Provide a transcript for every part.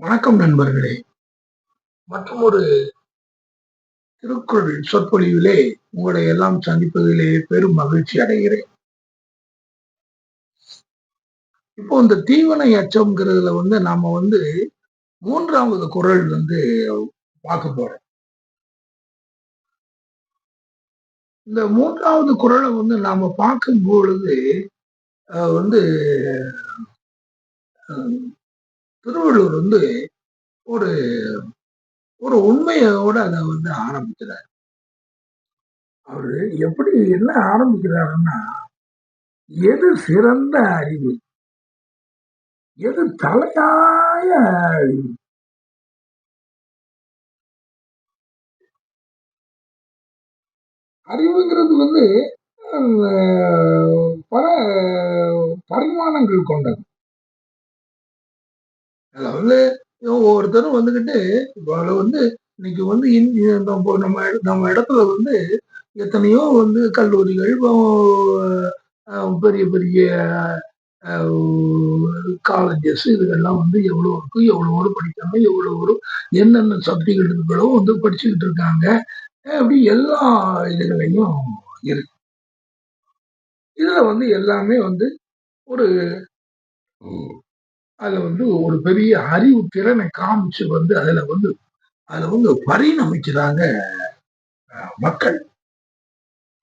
வணக்கம் நண்பர்களே. மற்றும் ஒரு திருக்குறள் சொற்பொழிவிலே உங்களை எல்லாம் சந்திப்பதிலே பெரும் மகிழ்ச்சி அடைகிறேன். இப்போ இந்த தீவனை அச்சம்ங்கிறதுல வந்து நாம வந்து மூன்றாவது குரல் வந்து பார்க்க போறோம். இந்த மூன்றாவது குரலை வந்து நாம பார்க்கும் பொழுது வந்து திருவள்ளுவர் வந்து ஒரு ஒரு உண்மையோட அதை வந்து ஆரம்பிக்கிறார். அவரு எப்படி என்ன ஆரம்பிக்கிறாருன்னா எது சிறந்த அறிவு எது தலையாய அறிவு? அறிவுங்கிறது வந்து பல பரிமாணங்கள் கொண்டது. அதில் வந்து ஒவ்வொருத்தரும் வந்துக்கிட்டு இவ்வளோ வந்து இன்னைக்கு வந்து நம்ம நம்ம நம்ம இடத்துல வந்து எத்தனையோ வந்து கல்லூரிகள் பெரிய பெரிய காலேஜஸ் இதுகெல்லாம் வந்து எவ்வளோ இருக்கும் எவ்வளோ ஒரு படிக்காம எவ்வளோ ஒரு என்னென்ன சப்ஜெக்ட் இருக்கோ வந்து படிச்சுக்கிட்டு இருக்காங்க. அப்படி எல்லா இதுகளையும் இருக்கு இதில் வந்து எல்லாமே வந்து ஒரு அதுல வந்து ஒரு பெரிய அறிவு திறனை காமிச்சு வந்து அதுல வந்து அதுல வந்து பரிணமிக்கிறாங்க மக்கள்.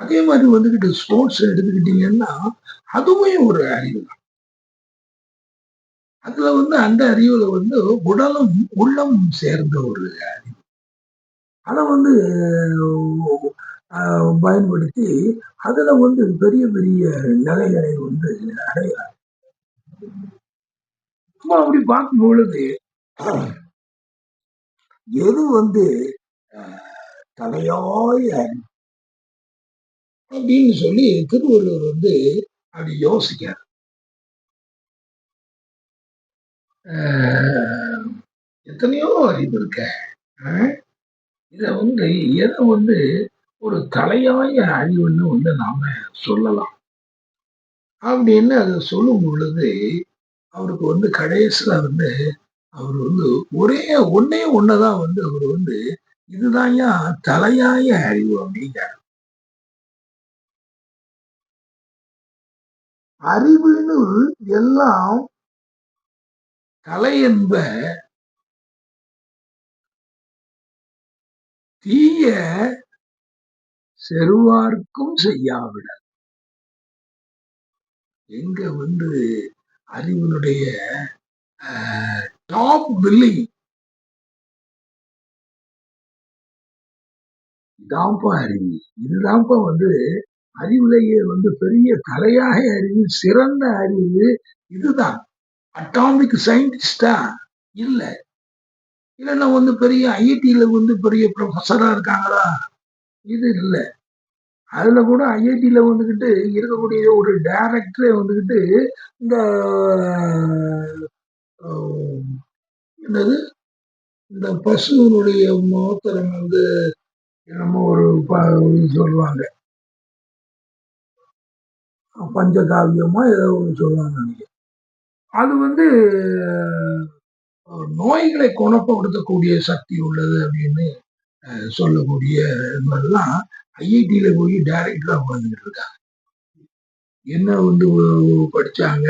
அதே மாதிரி வந்துகிட்டு ஸ்போர்ட்ஸ் எடுத்துக்கிட்டீங்கன்னா அதுவுமே ஒரு அறிவு தான். அதுல வந்து அந்த அறிவுல வந்து உடலும் உள்ளம் சேர்ந்த ஒரு அறிவு. அதை வந்து பயன்படுத்தி அதுல வந்து பெரிய பெரிய நிலைகளை வந்து அடையலாம் அப்படி பார்க்கும் பொழுது எது வந்து தலையாய அப்படின்னு சொல்லி திருவள்ளுவர் வந்து அப்படி யோசிக்கார் எத்தனையோ அறிவு இருக்க. இத வந்து எதை வந்து ஒரு தலையாய அறிவுன்னு வந்து நாம சொல்லலாம். அப்படின்னு அதை சொல்லும் பொழுது அவருக்கு வந்து கடைசியில வந்து அவர் வந்து ஒரே ஒன்னே ஒன்னதான் வந்து அவர் வந்து இதுதான்யா தலையாய அறிவு அப்படிங்கிறார். அறிவுன்னு எல்லாம் கலை என்ப தீய செருவார்க்கும் செய்யாவிட எங்க வந்து அறிவினுடைய டாப் பில்லிங் இதான்ப்பா அறிவு. இதுதான்ப்பா வந்து அறிவுலேயே வந்து பெரிய தலையாக அறிவு சிறந்த அறிவு இதுதான். அட்டாமிக் சயின்டிஸ்டா இல்ல. இல்லைன்னா வந்து பெரிய ஐஐடியில வந்து பெரிய ப்ரொஃபஸரா இருக்காங்களா? இது இல்லை. அதுல கூட ஐஐடியில வந்துக்கிட்டு இருக்கக்கூடிய ஒரு டைரக்டரே வந்துக்கிட்டு இந்த என்னது? இந்த பசுனுடைய மோத்திரம் வந்து என்னமோ ஒரு சொல்லுவாங்க. பஞ்சகாவியமா ஏதோ ஒன்று சொல்லுவாங்க நினைக்கிறேன். அது வந்து நோய்களை குணப்படுத்தக்கூடிய சக்தி உள்ளது அப்படின்னு சொல்லக்கூடிய மாதிரிலாம் ஐஐடியில போய் டைரக்டரா உட்காந்துட்டு இருக்காங்க. என்ன வந்து படிச்சாங்க?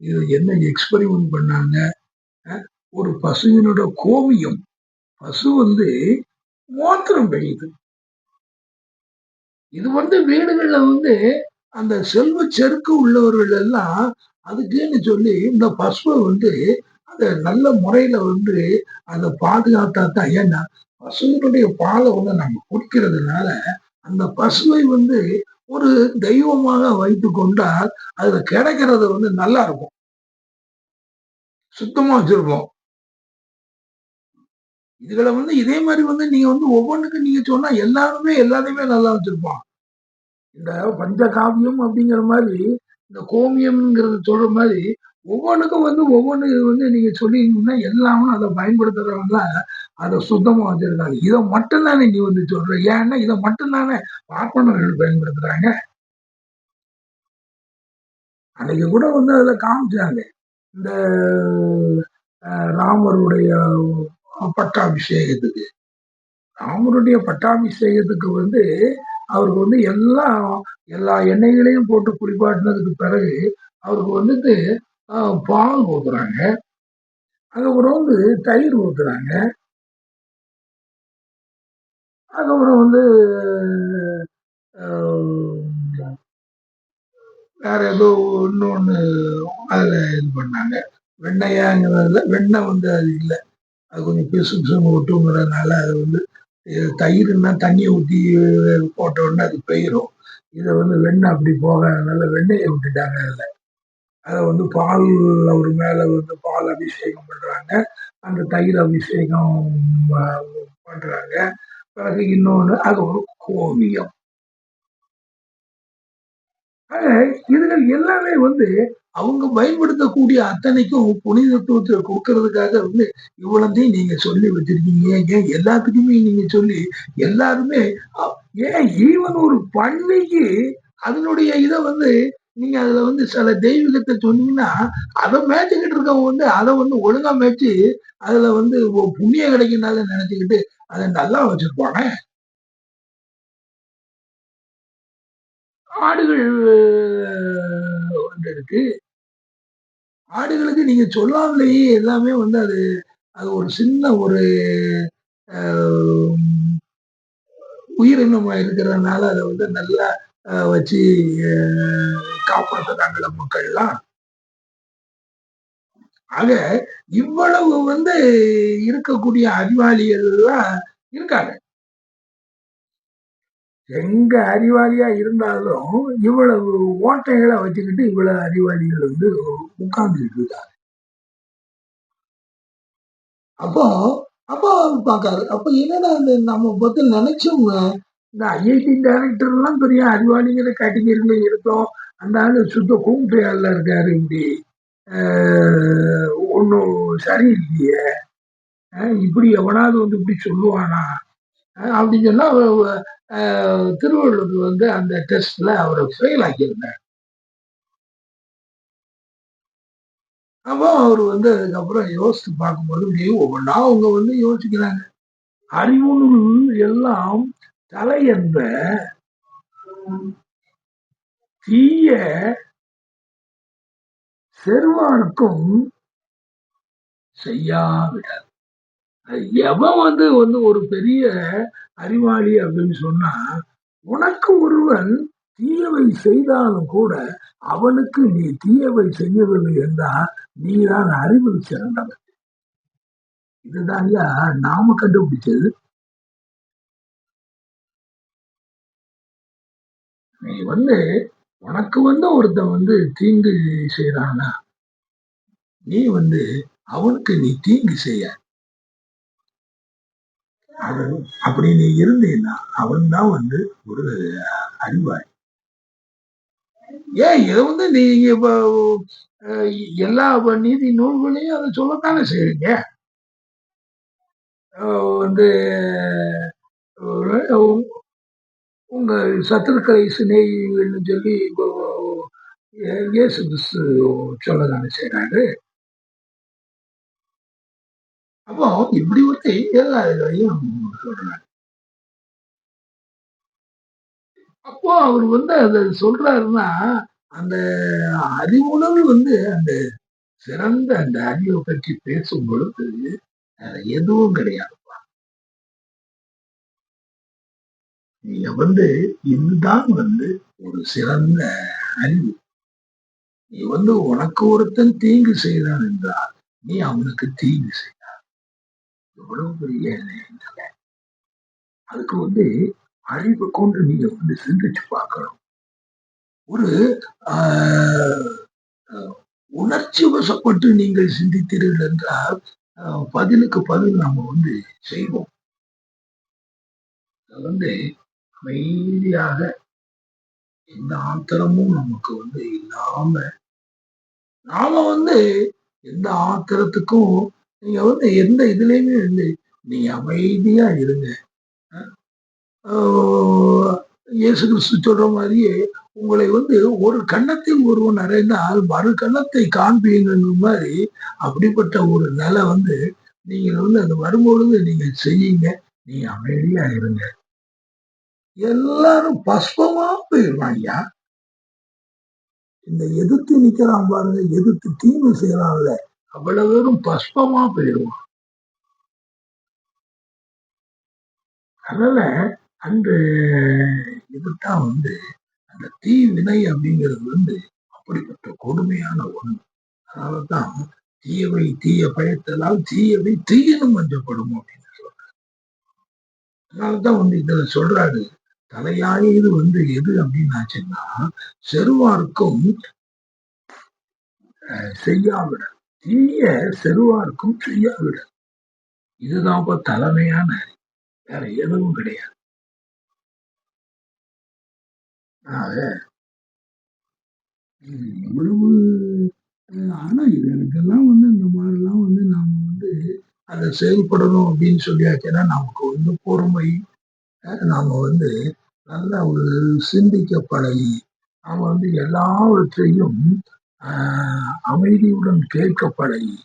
இது என்ன எக்ஸ்பெரிமெண்ட் பண்ணாங்க? ஒரு பசுவினோட கோமியம் பசு வந்து மோத்திரம் பெய்யுது இது வந்து வீடுகள்ல வந்து அந்த செல்வ செருக்கு உள்ளவர்கள் எல்லாம் அதுக்குன்னு சொல்லி இந்த பசுவை வந்து அதை நல்ல முறையில வந்து அதை பாதுகாத்தா தான். ஏன்னா பசுவினுடைய பாலை வந்து நம்ம குடிக்கிறதுனால அந்த பசுவை வந்து ஒரு தெய்வமாக வைத்து கொண்டால் அதுல கிடைக்கிறது வந்து நல்லா இருக்கும். சுத்தமா வச்சிருப்போம். இதுல வந்து இதே மாதிரி வந்து நீங்க வந்து ஒவ்வொன்றுக்கும் நீங்க சொன்னா எல்லாருமே எல்லாத்தையுமே நல்லா வச்சிருப்பான் இந்த பஞ்சகாவியம் அப்படிங்கிற மாதிரி இந்த கோமியம்ங்கிறது சொல்ற மாதிரி ஒவ்வொன்றுக்கும் வந்து ஒவ்வொன்று வந்து நீங்க சொல்லிங்கன்னா எல்லாமே அதை பயன்படுத்துறவங்க அதை சுத்தமா வச்சிருக்காங்க. இதை மட்டும்தானே நீ வந்து சொல்ற? ஏன்னா இதை மட்டும்தானே பார்ப்பனர்கள் பயன்படுத்துறாங்க. அன்னைக்கு கூட வந்து அதுல காமிச்சாங்க. இந்த ராமருடைய பட்டாபிஷேகத்துக்கு. ராமருடைய பட்டாபிஷேகத்துக்கு வந்து அவருக்கு வந்து எல்லா எல்லா எண்ணெய்களையும் போட்டு குறிப்பாட்டினதுக்கு பிறகு அவருக்கு வந்துட்டு பால் ஊத்துறாங்க. அதுக்கப்புறம் வந்து தயிர் ஊத்துறாங்க. அதுக்கப்புறம் வந்து வேற ஏதோ இன்னொன்று அதில் இது பண்ணாங்க. வெண்ணையாங்கிறதுல வெண்ணெய் வந்து அது இல்லை. அது கொஞ்சம் பிசு பிசுன்னு ஒட்டுங்கிறதுனால அது வந்து தயிர்னா தண்ணியை ஊற்றி போட்ட உடனே அது பெயரும். இதை வந்து வெண்ணெய் அப்படி போகாதனால வெண்ணெயை விட்டுட்டாங்க அதில். அதை வந்து பால் அவர் மேலே வந்து பால் அபிஷேகம் பண்ணுறாங்க அந்த தயிர் அபிஷேகம் பண்ணுறாங்க பண்றாங்க. பிறகு இன்னொன்று அது ஒரு கோவியம் இதுகள் எல்லாமே வந்து அவங்க பயன்படுத்தக்கூடிய அத்தனைக்கும் புனிதத்துவத்தை கொடுக்கறதுக்காக வந்து இவ்வளத்தையும் நீங்க சொல்லி வச்சிருக்கீங்க. ஏன் எல்லாத்துக்குமே நீங்க சொல்லி எல்லாருமே ஏன் ஈவன் ஒரு பன்னிக்கு அதனுடைய இதை வந்து நீங்க அதுல வந்து சில தெய்வீகத்தை சொன்னீங்கன்னா அதை மேய்ச்சிக்கிட்டு இருக்கவங்க வந்து அதை வந்து ஒழுங்கா மேய்ச்சி அதுல வந்து புண்ணியம் கிடைக்கினால நினைச்சுக்கிட்டு அதை நல்லா வச்சிருப்பாங்க. ஆடுகள் வந்து இருக்கு. ஆடுகளுக்கு நீங்க சொல்லாமலேயே எல்லாமே வந்து அது அது ஒரு சின்ன ஒரு அஹ், உயிரினம் இருக்கிறதுனால அதை வந்து நல்லா வச்சு காப்பாத்துறாங்கள மக்கள்லாம். ஆக இவ்வளவு வந்து இருக்கக்கூடிய அறிவாளிகள் எல்லாம் இருக்காங்க. எங்க அறிவாளியா இருந்தாலும் இவ்வளவு ஓட்டைகளை வச்சுக்கிட்டு இவ்வளவு அறிவாளிகள் வந்து உட்கார்ந்துட்டு இருக்காங்க. அப்போ அப்போ பாக்காரு. அப்ப என்னடா நம்ம பத்தி நினைச்சோம்னா இந்த ஐஐடி டைரக்டர் எல்லாம் பெரிய அறிவாளிங்கிற கேட்டகரியில இருக்கோம் அந்த ஆளு சுத்த கூம்பியால இருக்காரு இப்படி. ஒன்றும் சரியில்லையே. இப்படி எவனாவது வந்து இப்படி சொல்லுவானா? அப்படின்னு சொன்னா அவ- திருவள்ளுவர் வந்து அந்த டெஸ்ட்ல அவரை ஃபெயில் ஆக்கியிருந்தார். அப்போ அவர் வந்து அதுக்கப்புறம் யோசித்து பார்க்கும்போது இப்படி ஒவ்வொன்றா அவங்க வந்து யோசிக்கிறாங்க. அறிவுனுள் எல்லாம் தலை என்ப தீய செருவானுக்கும் செய்யாவிடார் எவன் வந்து வந்து ஒரு பெரிய அறிவாளி அப்படின்னு சொன்னா உனக்கு ஒருவன் தீயவை செய்தாலும் கூட அவனுக்கு நீ தீயவை செய்யவில்லை என்றால் நீதான் அறிவில் சிறந்தவன். இதுதான் ஐயா நாம கண்டுபிடிச்சது. நீ வந்து உனக்கு வந்து ஒருத்தன் வந்து தீங்கு செய்யறானா நீ வந்து அவனுக்கு நீ தீங்கு செய்ய. அது அப்படி நீ இருந்தீன்னா அவன் தான் வந்து ஒரு அறிவாய் ஏன் இதை வந்து நீங்க இப்போ எல்லா நீதி நூல்களையும் அதை சொல்லத்தானே செய்றீங்க? வந்து உங்கள் சத்துருக்களை சிநேகிங்கள்னு சொல்லி இயேசு கிறிஸ்து சொல்லதானே செய்கிறாரு அப்போ இப்படி வந்து எல்லா இதையும் சொல்றாரு. அப்போ அவர் வந்து அதை சொல்றாருன்னா அந்த அறிவுணர்வு வந்து அந்த சிறந்த அந்த அறிவை பற்றி பேசும் பொழுது எதுவும் கிடையாது. நீங்க வந்து இதுதான் வந்து ஒரு சிறந்த அறிவு. நீ வந்து உனக்கு ஒருத்தன் தீங்கு செய்தான் என்றால் நீ அவனுக்கு தீங்கு செய்தான் எவ்வளவு பெரிய நிலை. அதுக்கு வந்து அறிவை கொண்டு நீங்க வந்து சிந்திச்சு பார்க்கணும். ஒரு உணர்ச்சி வசப்பட்டு நீங்கள் சிந்தித்தீர்கள் என்றால் பதிலுக்கு பதில் நாம வந்து செய்வோம். அது வந்து அமைதியாக எந்த ஆத்திரமும் நமக்கு வந்து இல்லாம நாம வந்து எந்த ஆத்திரத்துக்கும் நீங்க வந்து எந்த இதுலயுமே வந்து நீங்க அமைதியா இருங்க. ஆஹ் இயேசு கிறிஸ்து சொல்ற மாதிரியே உங்களை வந்து ஒரு கன்னத்தில் ஒருவன் அறைந்தால் மறு கண்ணத்தை காண்பீங்கிற மாதிரி அப்படிப்பட்ட ஒரு நிலை வந்து நீங்கள் வந்து அது வரும்பொழுது நீங்க செய்யுங்க. நீங்க அமைதியா இருங்க. எல்லாரும் பஸ்பமா ஐயா இந்த எதிர்த்து நிக்கிறான் பாருங்க எதிர்த்து தீமை செய்யறான்ல அவ்வளவு பேரும் பஸ்பமா போயிடுவான். அதனால அந்த இதுதான் வந்து அந்த தீ வினை அப்படிங்கிறது வந்து அப்படிப்பட்ட கொடுமையான ஒண்ணு. அதனாலதான் தீயவை தீய பயத்தலால் தீயவை தீயனும் மஞ்சப்படும் அப்படின்னு சொல்றாரு. அதனாலதான் வந்து இதுல சொல்றாரு தலையாயது வந்து எது அப்படின்னு ஆச்சுன்னா செருவார்க்கும் செய்யாவிட தீய செருவார்க்கும் செய்யாவிட இதுதான் இப்ப தலைமையான வேற எதுவும் கிடையாது. ஆக இவ்வளவு ஆனா இதுக்கெல்லாம் வந்து இந்த மாதிரிலாம் வந்து நாம வந்து அதை செயல்படணும் அப்படின்னு சொல்லியாச்சுன்னா நமக்கு வந்து பொறுமை. நாம வந்து நல்ல ஒரு சிந்திக்க பழகி நாம வந்து எல்லாவற்றையும் அமைதியுடன் கேட்க பழகி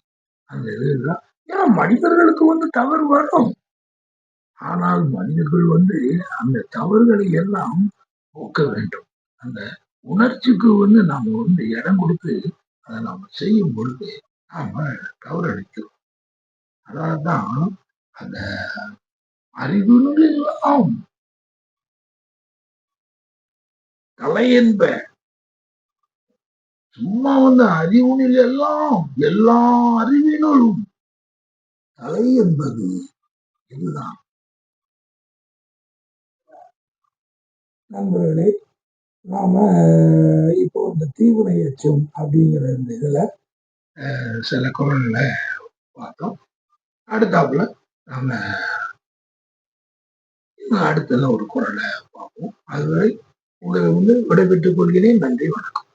அந்த இதுதான் ஏன்னா மனிதர்களுக்கு வந்து தவறு வரும். ஆனால் மனிதர்கள் வந்து அந்த தவறுகளை எல்லாம் போக்க வேண்டும். அந்த உணர்ச்சிக்கு வந்து நாம் வந்து இடம் கொடுத்து அதை நாம் செய்யும் பொழுது நாம் தவறளிக்கிறோம் தான் அந்த அறிவுகள் எல்லாம் கலை என்ப. சும்மா வந்து அறிவுனில் எல்லாம் எல்லா அறிவினும் கலை என்பது இதுதான். நண்பர்களே நாம இப்போ இந்த தீவினை எச்சம் அப்படிங்கிற இந்த இதுல சில குரல்ல பார்த்தோம். அடுத்தாப்புல நாம அடுத்த ஒரு குரலை பார்ப்போம். அதுவரை உங்களை வந்து விடைபெற்றுக் கொள்கிறேன். நன்றி வணக்கம்.